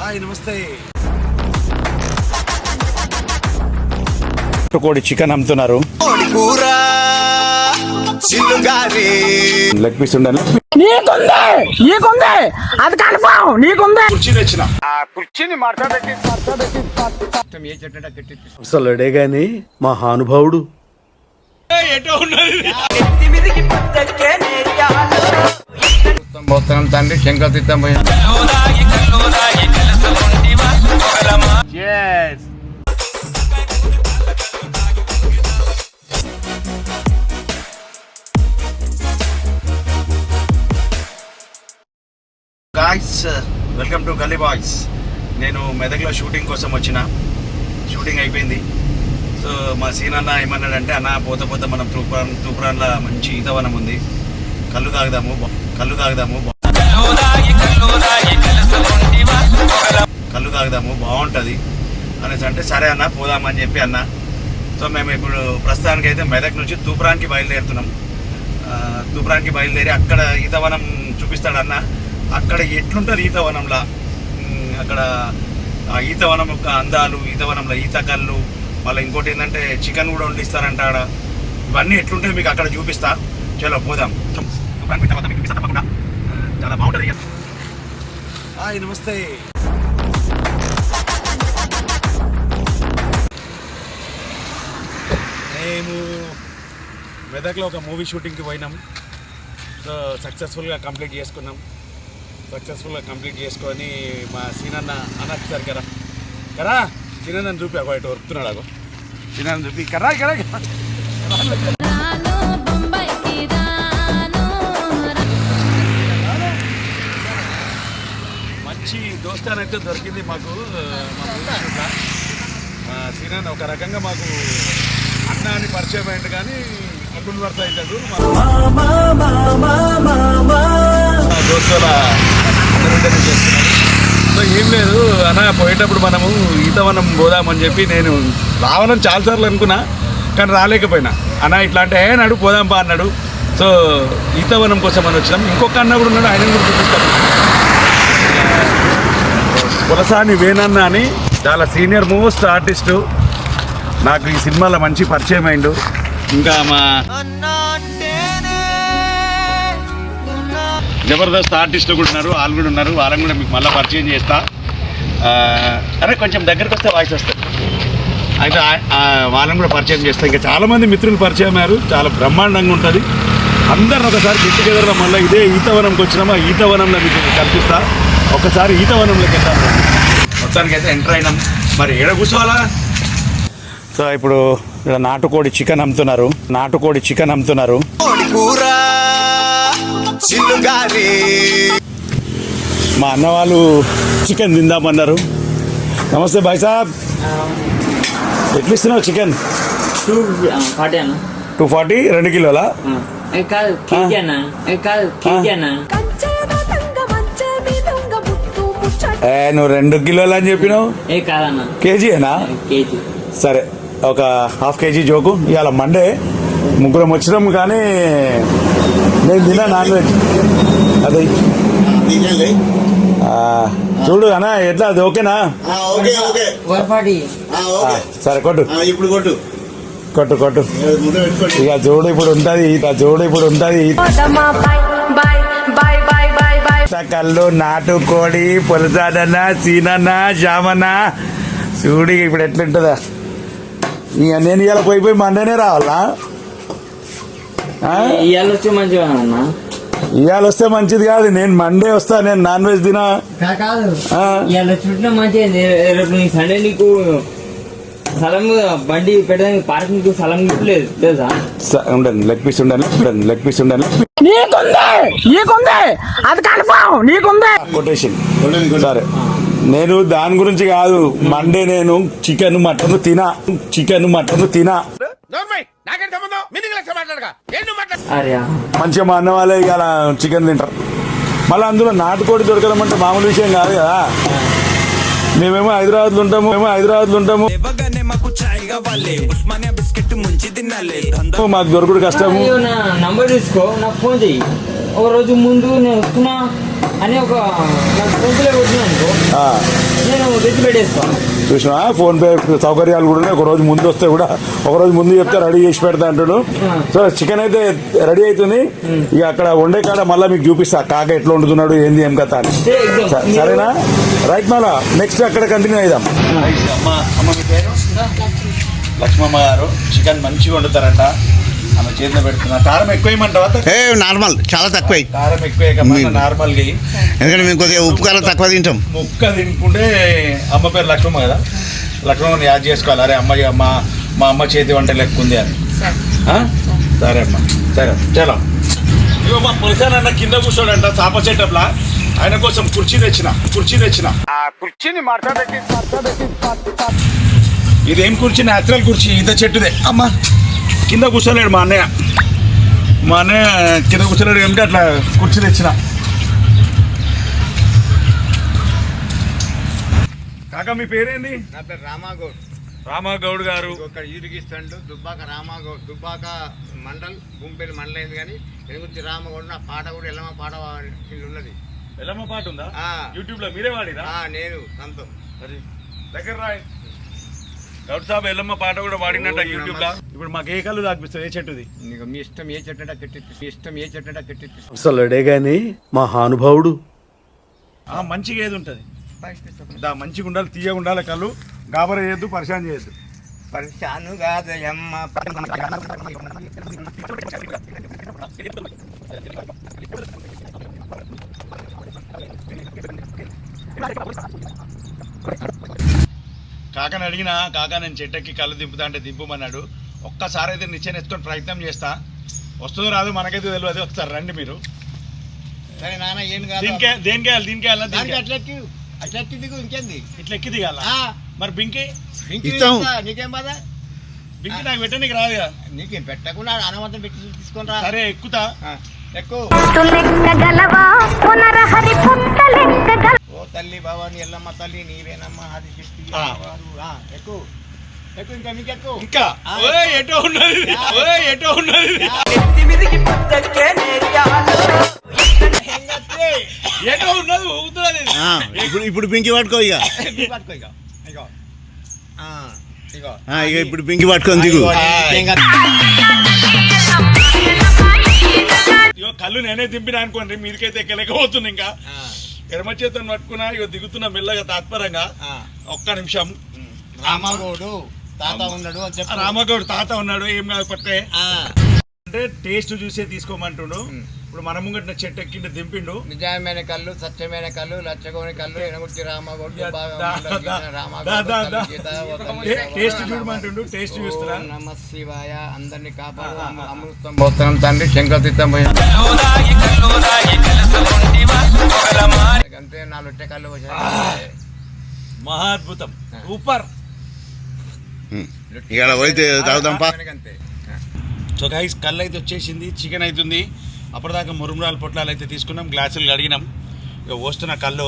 Hi నమస్తే. కోడి chicken అమ్ముతున్నారు. లెగ్ పీస్ ఉండాలి నీకుంది! నీకుంది! అది కన్ఫామ్ నీకుంది! కుర్చీ తెచ్చిన. అసలు అడే గాని మా హానుభావుడు తండ్రి శంకర్ తీర్థం పోయి guys welcome to gully boys నేను మెదక్లో షూటింగ్ కోసం వచ్చిన. షూటింగ్ అయిపోయింది. సో మా సీన్ అన్న ఏమన్నాడంటే అన్న పోత పోత మనం తూప్రాన్ తూప్రాన్లో మంచి ఈతవనం ఉంది. కళ్ళు తాగుదాము కళ్ళు తాగుదాము తాగుదాము బాగుంటుంది అనేసి అంటే సరే అన్న పోదామని చెప్పి అన్న. సో మేము ఇప్పుడు ప్రస్తుతానికి అయితే మెదక్ నుంచి తూప్రాన్కి బయలుదేరుతున్నాం. ఆ, తూప్రాన్కి బయలుదేరి అక్కడ ఈతవనం చూపిస్తాడన్న. అక్కడ ఎట్లుంటుంది ఈతవనంలా? అక్కడ ఆ ఈతవనం యొక్క అందాలు ఈతవనంలో ఈత కళ్ళు మళ్ళీ ఇంకోటి ఏంటంటే చికెన్ కూడా వండిస్తారంట ఆడ. ఇవన్నీ ఎట్లుంటాయి మీకు అక్కడ చూపిస్తా. చలో పోదాం. చూపిస్తా తప్పకుండా. చాలా బాగుంటుంది హాయ్ నమస్తే. మేము మెదక్లో ఒక మూవీ షూటింగ్కి పోయినాం. సో సక్సెస్ఫుల్గా కంప్లీట్ చేసుకున్నాం. సక్సెస్ఫుల్గా కంప్లీట్ చేసుకొని మా సీనన్న అన్నట్టు సార్ కదా కదా సీనన్న చూపి అగో ఇటు వరుకుతున్నాడు అగో. సీనన్న చూపి. కరా కరా మంచి దోస్తాన్ అయితే దొరికింది మాకు మా సీనన్న ఒక రకంగా మాకు అన్న అని పరిచయం అయింది కానీ అడ్డుల వరుస అవుతాడు దోస్తుల సో ఏం లేదు అన్న పోయేటప్పుడు మనము ఈతవనం పోదామని చెప్పి నేను రావడం చాలాసార్లు అనుకున్నా కానీ రాలేకపోయినా. అన్న ఇట్లా అంటే "ఏ, నడు పోదాం పా అన్నాడు. సో ఈతవనం కోసం అని వచ్చినాం. ఇంకొక అన్న కూడా ఉన్నాడు ఆయన కూడా చూపిస్తాను. కులసాని వేనన్న అని చాలా సీనియర్ మోస్ట్ ఆర్టిస్టు. నాకు ఈ సినిమాలో మంచి పరిచయం అయిండు. ఇంకా మా జబర్దస్త్ ఆర్టిస్టులు కూడా ఉన్నారు వాళ్ళు కూడా ఉన్నారు వాళ్ళని కూడా మీకు మళ్ళీ పరిచయం చేస్తా. అరే కొంచెం దగ్గరకు వస్తే వాయిస్ వస్తుంది అయితే వాళ్ళని కూడా పరిచయం చేస్తా. ఇంకా చాలామంది మిత్రులు పరిచయం అయ్యారు చాలా బ్రహ్మాండంగా ఉంటుంది. అందరిని ఒకసారి గెట్ టుగెదర్లో మళ్ళీ ఇదే ఈతవనంకి వచ్చినామా ఈతవనంలో మీకు కల్పిస్తా ఒకసారి ఈతవనంలోకి వెళ్తాం మొత్తానికి అయితే ఎంటర్ అయినాం. మరి ఏడ కూర్చోవాలా? సో ఇప్పుడు ఇక్కడ నాటుకోడి చికెన్ అమ్ముతున్నారు. నాటుకోడి చికెన్ అమ్ముతున్నారు. మా అన్న వాళ్ళు చికెన్ తిందామన్నారు. నమస్తే భాయ్ సాబ్. ఎట్లా ఇస్తున్నావు చికెన్? టూ ఫార్టీ అన్న. టూ ఫార్టీ రెండు కిలోలా? ఏ కాదు కేజీ అన్న. ఏ కాదు కేజీ అన్న. ఏ నువ్వు రెండు కిలోలు అని చెప్పినావు? ఏ కాదన్న. కేజీయేనా కేజీ. సరే. ఒక హాఫ్ కేజీ జోకు. ఇవాళ మండే ముగ్గురం వచ్చినాం కానీ నేను తిన్నా నాన్ వెజ్. అదే. చూడు అన్న ఎట్లా? అది ఓకేనా? Okay okay. వన్ ఫార్టీ ఆ, ఆ, ఓకే సరే కొట్టు. ఇప్పుడు కొట్టు. కొట్టు కొట్టు. ఇక చూడు ఇప్పుడు ఉంటది ఇక చూడు ఇప్పుడు ఉంటది కళ్ళు నాటు కోడి పొలసాదన్న సీనన్న జామన్న. చూడు ఇప్పుడు ఎట్లుంటుందా. ఇక నేను ఇలా పోయి పోయి మండనే రావాలా? ఇవాళ వచ్చి మంచిగా అన్న. ఇవాళ వస్తే మంచిది కాదు. నేను మండే వస్తా నేను నాన్ వెజ్ తినా. కాదు. ఆ. ఇవాళ చుట్టూ మంచిగా ఉంది. రేపు నీకు సండే నీకు స్థలం బండి పెట్టడానికి పార్కింగ్ స్థలం కూడా లేదు తెలుసా? ఉండండి లెగ్ పీస్ ఉండండి ఉండండి లెగ్ పీస్ ఉండండి నీకుంది నీకుంది. అది కన్ఫామ్ నీకుంది. కొటేషన్. సరే. నేను దాని గురించి కాదు మండే నేను చికెన్ మటన్ తినా. చికెన్ మటన్ తినా. అరే మంచిగా మా అన్న వాళ్ళే ఇవాళ చికెన్ తింటారు. మళ్ళీ అందులో నాటుకోడి దొరకడం అంటే మామూలు విషయం కాదు కదా. మేమేమో హైదరాబాద్లో ఉంటాము మేము హైదరాబాద్లో ఉంటాము. మాకు దొరకడు నా నంబర్ తీసుకో. నాకు ఫోన్ చెయ్యి. ఒక రోజు ముందు నేను వస్తున్నా అని ఒక నాకు ఫోన్ పే కొట్టినా అనుకో. ఆ, నేను తెచ్చి పెట్టేస్తాను చూసినా? ఫోన్ పే సౌకర్యాలు కూడా ఉన్నాయి. ఒక రోజు ముందు వస్తే కూడా ఒక రోజు ముందు చెప్తే రెడీ చేసి పెడతా అంటాడు. సో చికెన్ అయితే రెడీ అవుతుంది. ఇక అక్కడ వండే కాడ మళ్ళీ మీకు చూపిస్తా. కాక ఎట్లా వండుతున్నాడు ఏంది ఏం కథ అని. స- సరేనా? రైట్ మళ్ళా నెక్స్ట్ అక్కడ కంటిన్యూ అయిదాం. అమ్మ అమ్మ మీ పేరు? లక్ష్మమ్మ గారు చికెన్ మంచిగా వండుతారంట. ఆమె చేతిలో పెడుతున్నా కారం ఎక్కువ ఏ నార్మల్ చాలా తక్కువ. కారం ఎక్కువ వేయి. ఎందుకంటే మేము కొద్దిగా ఉప్పు కారం తక్కువ తింటాం. ముక్క తినుకుంటే అమ్మ పేరు లక్ష్మమ్మ కదా? లక్ష్మమ్మని యాడ్ చేసుకోవాలి. అరే అమ్మ మా మా అమ్మ చేతి వంట లెక్క ఉంది అని. ఆ? సరే అమ్మా. సరే చలో. మా కింద కూర్చోడంట చాప చెట్టప్లా. ఆయన కోసం కుర్చీ తెచ్చిన కుర్చీ తెచ్చిన. ఇదేం కుర్చీ? న్యాచురల్ కుర్చీ ఈత చెట్టుదే. అమ్మా కింద కూర్చోలేడు మా అన్నయ్య. మా అన్నయ్య కింద కూర్చోలేడు ఏమిటి అట్లా కుర్చీ తెచ్చిన. కాకా మీ పేరేంది? నా పేరు రామాగౌడ్. రామాగౌడ్ గారు. ఇక్కడ ఈరిగిస్తాడు దుబ్బాక రామాగౌడ్. దుబ్బాక మండల్ మండల్ అయింది కానీ ఎనుగుర్తి రామగౌడ్ నా పాట కూడా ఎల్లమ్మ పాట ఉన్నది. ఎల్లమ్మ పాట ఉందా? ఆ. యూట్యూబ్లో మీరే వాడిరా? నేను సంతం. దగ్గర రాయ్. గౌడ్ సాబ్ ఎల్లమ్మ పాట కూడా వాడినట్ట యూట్యూబ్లో. ఇప్పుడు మాకు ఏ కళ్ళు తాగిపిస్తుంది ఏ చెట్టుది? నీకు మీ ఇష్టం ఏ చెట్టు అంటే కట్టిప్పి మీ ఇష్టం ఏ చెట్టు అంటే కట్టిప్పి అసలు అడే గాని మహానుభావుడు. ఆ మంచిగా ఏది ఉంటది? దా మంచిగా ఉండాలి తీయగా ఉండాలి కళ్ళు గాబర చేయొద్దు పరిశాన్ చేయొద్దు. పరిశాను కాదయమ్మ కాకని అడిగినా కాకా నేను చెట్టెక్కి కళ్ళు దింపుతా అంటే దింపుమన్నాడు. ఒక్కసారి అయితే నిచ్చెన ఎత్తుకొని ప్రయత్నం చేస్తా. వస్తుందో రాదు మనకైతే తెలియదు ఒకసారి రండి మీరు. సరే నాన్న ఏం కాదు. దీనికే దేనికే వెళ్ళాలి? దీనికే వెళ్ళాలి? దానికి దీనికే? అట్లా ఎక్కి అట్లా ఎక్కి దిగు ఇంకేంది? ఇట్లా ఎక్కి దిగాల? ఆ, మరి బింకి? ఇంకే ఇస్తాం. ఇస్తా, నీకేం బాధ? బింకి నాకు పెట్టనీకి రాదు కదా నీకేం పెట్టకుండా అనవంతం పెట్టి తీసుకొని రా. సరే ఎక్కుతా. ఎక్కువ పునరహరి ఓ తల్లి భవాని ఎల్లమ్మ తల్లి నీవేనమ్మా ఆది శక్తి ఎక్కువ ఎక్కువ ఇంకా ఓయ్ ఎటో ఉన్నది ఓయ్ ఎటో ఉన్నది ఎటో ఉన్నది? ఊగుతున్నది ఇప్పుడు ఇప్పుడు పింకి పట్టుకో ఇక. పట్టుకో ఇక. ఇగో. ఆ, ఇగో. ఆ, ఇక ఇప్పుడు పింకి పట్టుకొని దిగు. కళ్ళు నేనే దింపినా అనుకోండి మీరికైతే ఎక్కలేకపోతుంది ఇంకా. ఆ, ఎడమ చేతను పట్టుకున్నా ఇగో దిగుతున్నా మెల్లగా తాత్పరంగా ఆ. ఒక్క నిమిషం. రామగౌడు తాత ఉన్నాడు రామగౌడ్ తాత ఉన్నాడు ఏం కాదు పట్టే ఆ, అంటే టేస్ట్ చూసే తీసుకోమంటుండు. ఇప్పుడు మన ముంగట చెట్టు ఎక్కిండు దింపిండు. నిజాయమైన కళ్ళు సత్యమైన కళ్ళు లచ్చగోని కళ్ళు ఎనగుర్తి రామగౌడు. టేస్ట్ చూడమంటుండు టేస్ట్ చూస్తున్నా. నమ శివాయ అందరిని కాపాడు. అమృతం తండ్రి శంకరతీర్థం అంతే నాలుగు కళ్ళు. మహాద్భుతం సూపర్. ఉం. ఇక అలా పోయితే తాగుదాం పా. అంతే సో గైస్ కళ్ళు అయితే వచ్చేసింది చికెన్ అవుతుంది అప్పటిదాకా మురుమురాలు పొట్లాలు అయితే తీసుకున్నాం గ్లాసులు కడిగినాం. ఇక వస్తున్న కళ్ళు.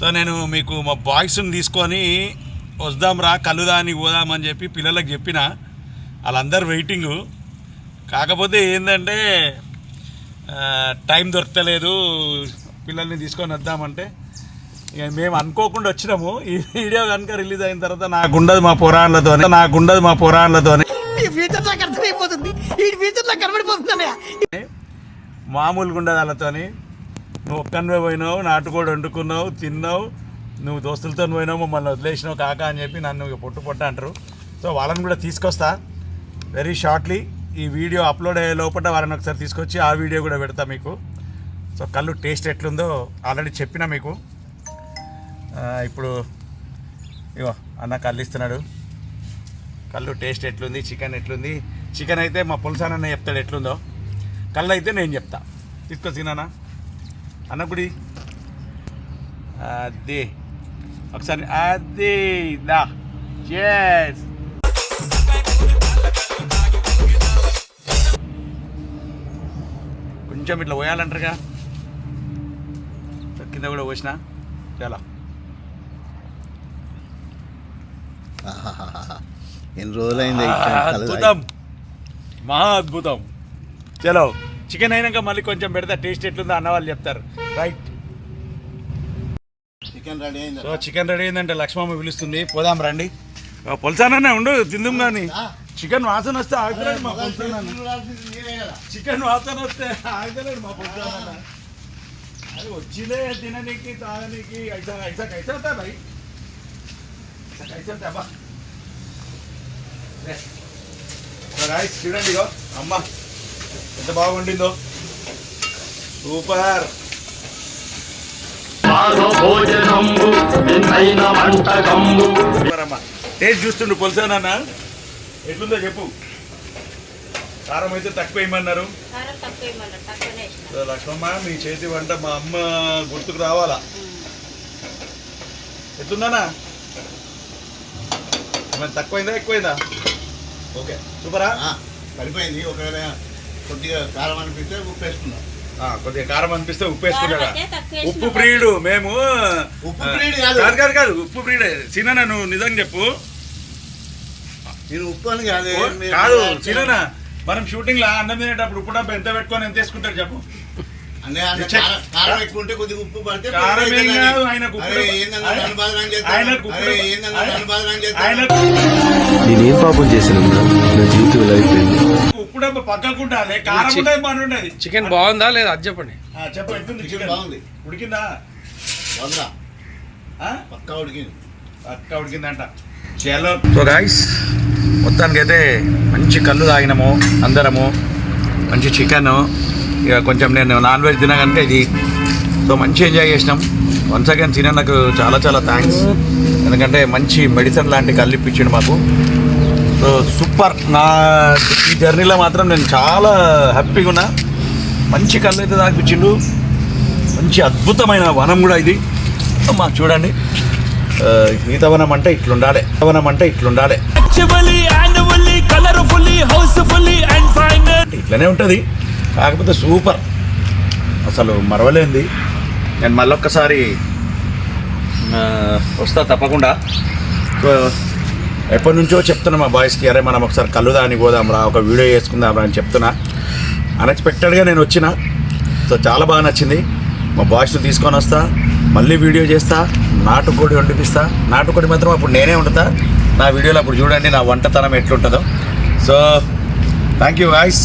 సో నేను మీకు మా బాయ్స్ని తీసుకొని వద్దాం రా కళ్ళు పోదామని చెప్పి పిల్లలకు చెప్పిన. వాళ్ళందరూ వెయిటింగు కాకపోతే ఏంటంటే టైం దొరకలేదు పిల్లల్ని తీసుకొని వద్దామంటే. ఇక మేము అనుకోకుండా వచ్చినాము. ఈ వీడియో కనుక రిలీజ్ అయిన తర్వాత నాకుండదు మా పురాణాలతోనే నాకుండదు మా మామూలుగా ఉండదు వాళ్ళతోని నువ్వు ఒక్కనివే పోయినావు నాటుకోడు వండుకున్నావు తిన్నావు నువ్వు దోస్తులతో పోయినావు మమ్మల్ని వదిలేసినావు కాక అని చెప్పి నన్ను పొట్టు పొట్ట అంటారు. సో వాళ్ళని కూడా తీసుకొస్తా. వెరీ షార్ట్లీ ఈ వీడియో అప్లోడ్ అయ్యే లోపల వాళ్ళని ఒకసారి తీసుకొచ్చి ఆ వీడియో కూడా పెడతా మీకు. సో కళ్ళు టేస్ట్ ఎట్లుందో ఆల్రెడీ చెప్పిన మీకు. ఇప్పుడు ఇవో అన్న కళ్ళు ఇస్తున్నాడు. కళ్ళు టేస్ట్ ఎట్లుంది చికెన్ ఎట్లుంది చికెన్ అయితే మా పులసాన్ అన్న చెప్తాడు ఎట్లుందో. కళ్ళు అయితే నేను చెప్తా. తీసుకొచ్చినానా అన్నప్పుడు అది. ఒకసారి అది. దా. Cheers. కొంచెం ఇట్లా పోయాలంటారుగా. కింద కూడా పోసిన. చాలా. ఎన్ని రోజులైంది. అద్భుతం. మహా అద్భుతం. చలో చికెన్ అయినాక మళ్ళీ కొంచెం పెడితే టేస్ట్ ఎట్లుందో అన్న వాళ్ళు చెప్తారు. రైట్ చికెన్ రెడీ అయింది? సో చికెన్ రెడీ అయిందంటే లక్ష్మమ్మ పిలుస్తుంది. పోదాం రండి. పొలసానన్నా ఉండు తిందుం కానీ చికెన్ వాసన వస్తే ఆగుతలేడు మా పొలసానన్న. చికెన్ వాసన వస్తే ఆగుతలేడు మా పొలసానన్న. అది వచ్చిలే తిననీకి తాగనీకి ఐసా ఐసా కైసా అవుతా భయ్ ఐసా కైసా అబ్బా చూడండి ఇగో. అమ్మ ఎంత బాగుండిందో. సూపర్. టేస్ట్ చూస్తుండు పొలిసానన్న ఎట్లుందో చెప్పు. కారం అయితే తక్కువ వేయమన్నారు. లక్ష్మమ్మ మీ చేతి వంట మా అమ్మ గుర్తుకు రావాలా? ఎట్లుందానా ఏమైనా తక్కువైందా ఎక్కువైందా? ఓకే సూపరా? ఆ, సరిపోయింది. ఒకవేళ కొద్దిగా కారం అనిపిస్తే ఉప్పు వేసుకుందాం ఆ, కొద్దిగా కారం అనిపిస్తే ఉప్పు వేసినా ఉప్పు ప్రియుడు మేము ఉప్పు ప్రియుడు కాదు. కాదు కాదు ఉప్పు ప్రియుడే. చిన్న నువ్వు నిజంగా చెప్పు. నేను ఉప్పు అని కాదు. కాదు చిన్న మనం షూటింగ్ లా అన్నం తినేటప్పుడు ఉప్పు డబ్బా ఎంత పెట్టుకొని ఎంత వేసుకుంటారు చెప్పు. కారం- కారం ఎక్కువ ఉంటే కొద్దిగా ఉప్పు పడితే నేనేం పాపం చేశానమ్మా నా జీవితం ఇలా అయిపోయింది? ఉప్పు డబ్బా పక్కకుంటాలి కారం ఉంటే మన ఉండేది. చికెన్ బాగుందా లేదా? అది చెప్పండి. ఆ, చెప్పు ఎట్లుంది చికెన్ చికెన్? బాగుంది. ఉడికిందా? వదరా ఆ? పక్కా ఉడికింది. ఉడికిందంట. చలో సో గాయస్ మొత్తానికి అయితే మంచి కళ్ళు తాగినాము అందరము మంచి చికెన్. ఇక కొంచెం నేను నాన్ వెజ్ తిన కనుక ఇది సో మంచి ఎంజాయ్ చేసినాం. వన్స్ అగైన్ తిన నాకు చాలా చాలా థ్యాంక్స్ ఎందుకంటే మంచి మెడిసిన్ లాంటి కళ్ళు ఇప్పించిండు మాకు. సో సూపర్ నా ఈ జర్నీలో మాత్రం నేను చాలా హ్యాపీగా ఉన్నా మంచి కళ్ళు అయితే తాగిపించిండు మంచి అద్భుతమైన వనం కూడా ఇది. అమ్మా చూడండి. ఆ, మిగతా వనం అంటే ఇట్లుండాలి. వనం అంటే ఇట్లుండాలి. ఇట్లనే ఉంటుంది. కాకపోతే సూపర్. అసలు మరవలేంది. నేను మళ్ళొక్కసారి వస్తా తప్పకుండా. సో ఎప్పటి నుంచో చెప్తున్నా మా బాయ్స్కి అరే మనం ఒకసారి కళ్ళు దాని పోదాం రా ఒక వీడియో చేసుకుందాం రా అని చెప్తున్నా. అన్ఎక్స్పెక్టెడ్గా నేను వచ్చిన. సో చాలా బాగా నచ్చింది. మా బాయ్స్ని తీసుకొని వస్తా. మళ్ళీ వీడియో చేస్తా. నాటుకోడి వండిపిస్తా. నాటుకోడి మాత్రం అప్పుడు నేనే వండుతా. నా వీడియోలో అప్పుడు చూడండి నా వంటతనం ఎట్లుంటుందో. So thank you guys